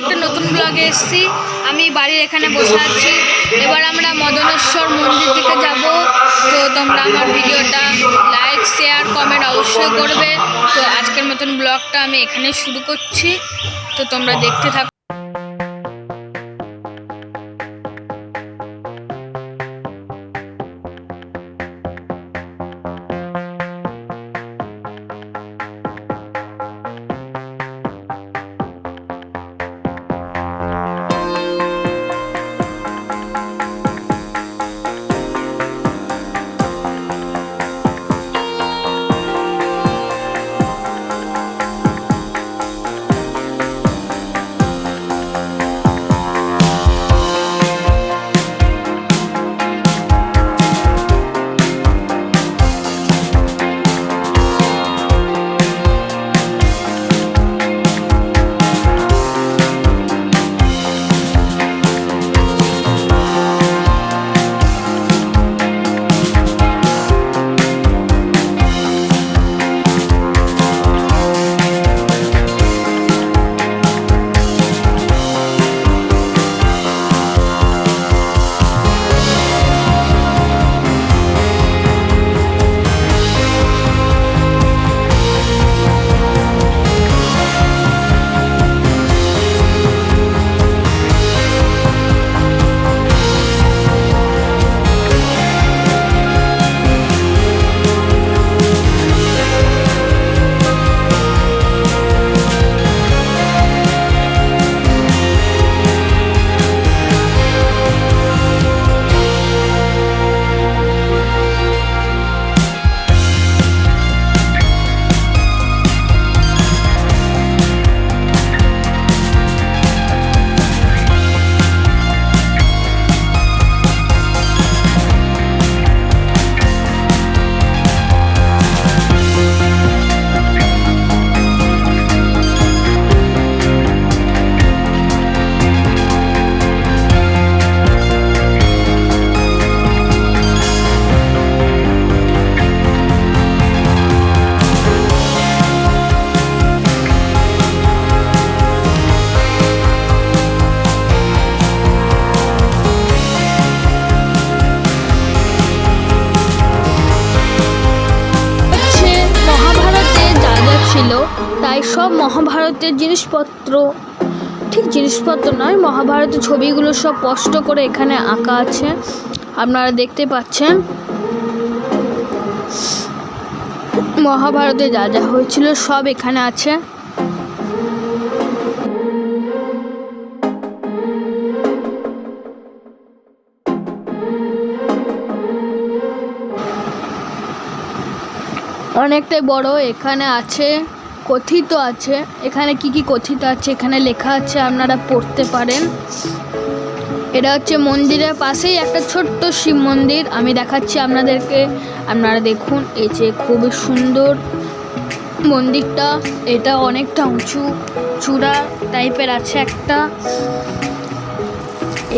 একটা নতুন ব্লগে এসেছি। আমি বাড়ির এখানে বসে আছি। এবার আমরা মদনেশ্বর মন্দির দিকে যাব। তো তোমরা আমার ভিডিওটা লাইক শেয়ার কমেন্ট অবশ্যই করবে। তো আজকের মতন ব্লগটা আমি এখানে শুরু করছি। তো তোমরা দেখতে থাকো। ছিল, তাই সব মহাভারতের জিনিসপত্র। ঠিক জিনিসপত্র নয়, মহাভারতের ছবিগুলো সব স্পষ্ট করে এখানে আঁকা আছে। আপনারা দেখতে পাচ্ছেন, মহাভারতে যা যা হয়েছিল সব এখানে আছে। অনেকটাই বড়, এখানে আছে, কথিত আছে। এখানে কি কি কথিত আছে, এখানে লেখা আছে, আপনারা পড়তে পারেন। এটা হচ্ছে মন্দিরের পাশেই একটা ছোট্ট শিব মন্দির। আমি দেখাচ্ছি আপনাদেরকে। আপনারা দেখুন, এই যে খুবই সুন্দর মন্দিরটা। এটা অনেকটা উঁচু, চূড়া টাইপের আছে একটা।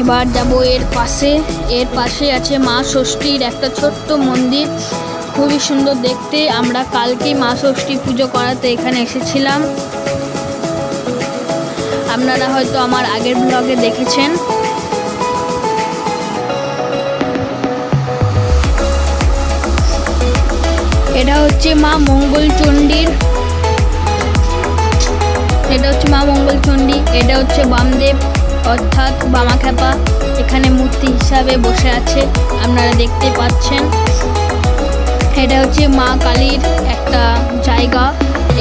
এবার যাব এর পাশে। এর পাশে আছে মা ষষ্ঠীর একটা ছোট্ট মন্দির। খুবই সুন্দর দেখতে। আমরা কালকেই মা ষষ্ঠী পুজো করাতে এখানে এসেছিলাম। আপনারা হয়তো আমার আগের ব্লগে দেখেছেন। এটা হচ্ছে মা মঙ্গলচণ্ডীর এটা হচ্ছে মা মঙ্গলচণ্ডী এটা হচ্ছে বামদেব। অর্থাৎ বামাখ্যাপা এখানে মূর্তি হিসাবে বসে আছে। আপনারা দেখতে পাচ্ছেন। এটা হচ্ছে মা কালীর একটা জায়গা।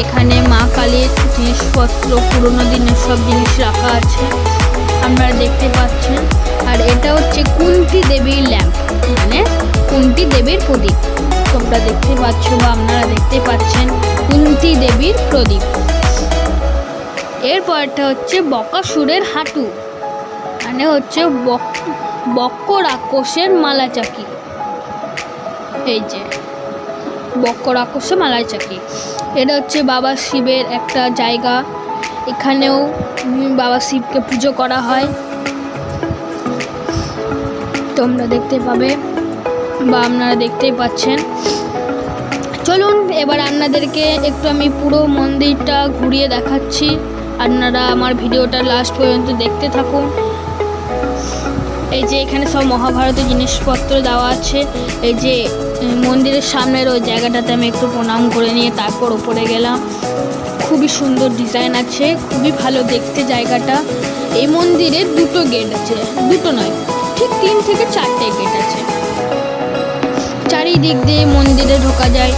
এখানে মা কালীর জিনিসপত্র, পুরোনো দিনের সব জিনিস রাখা আছে আপনারা দেখতে পাচ্ছেন আর এটা হচ্ছে কুন্তি দেবীর ল্যাম্প মানে কুন্তি দেবীর প্রদীপ। তোমরা দেখতে পাচ্ছ বা আপনারা দেখতে পাচ্ছেন কুন্তি দেবীর প্রদীপ। এরপরটা হচ্ছে বকাসুরের হাঁটু মানে হচ্ছে বক বক্ক রাক্ষসের মালা চাকি এই যে। বক্ক রাক্ষসের মালা চাকি। এটা হচ্ছে বাবা শিবের একটা জায়গা। এখানেও বাবা শিবকে পুজো করা হয়। তোমরা দেখতে পাবে বা আপনারা দেখতেই পাচ্ছেন। চলুন, এবার আপনাদেরকে একটু আমি পুরো মন্দিরটা ঘুরিয়ে দেখাচ্ছি। আপনারা আমার ভিডিওটা লাস্ট পর্যন্ত দেখতে থাকুন। এই যে এখানে সব মহাভারতের জিনিসপত্র দেওয়া আছে। এই যে মন্দিরের সামনের ওই জায়গাটাতে আমি একটু প্রণাম করে নিয়ে তারপর ওপরে গেলাম। খুবই সুন্দর ডিজাইন আছে, খুবই ভালো দেখতে জায়গাটা। এই মন্দিরে দুটো গেট আছে, দুটো নয়, ঠিক তিন থেকে চারটে গেট আছে। চারিদিক দিয়ে মন্দিরে ঢোকা যায়।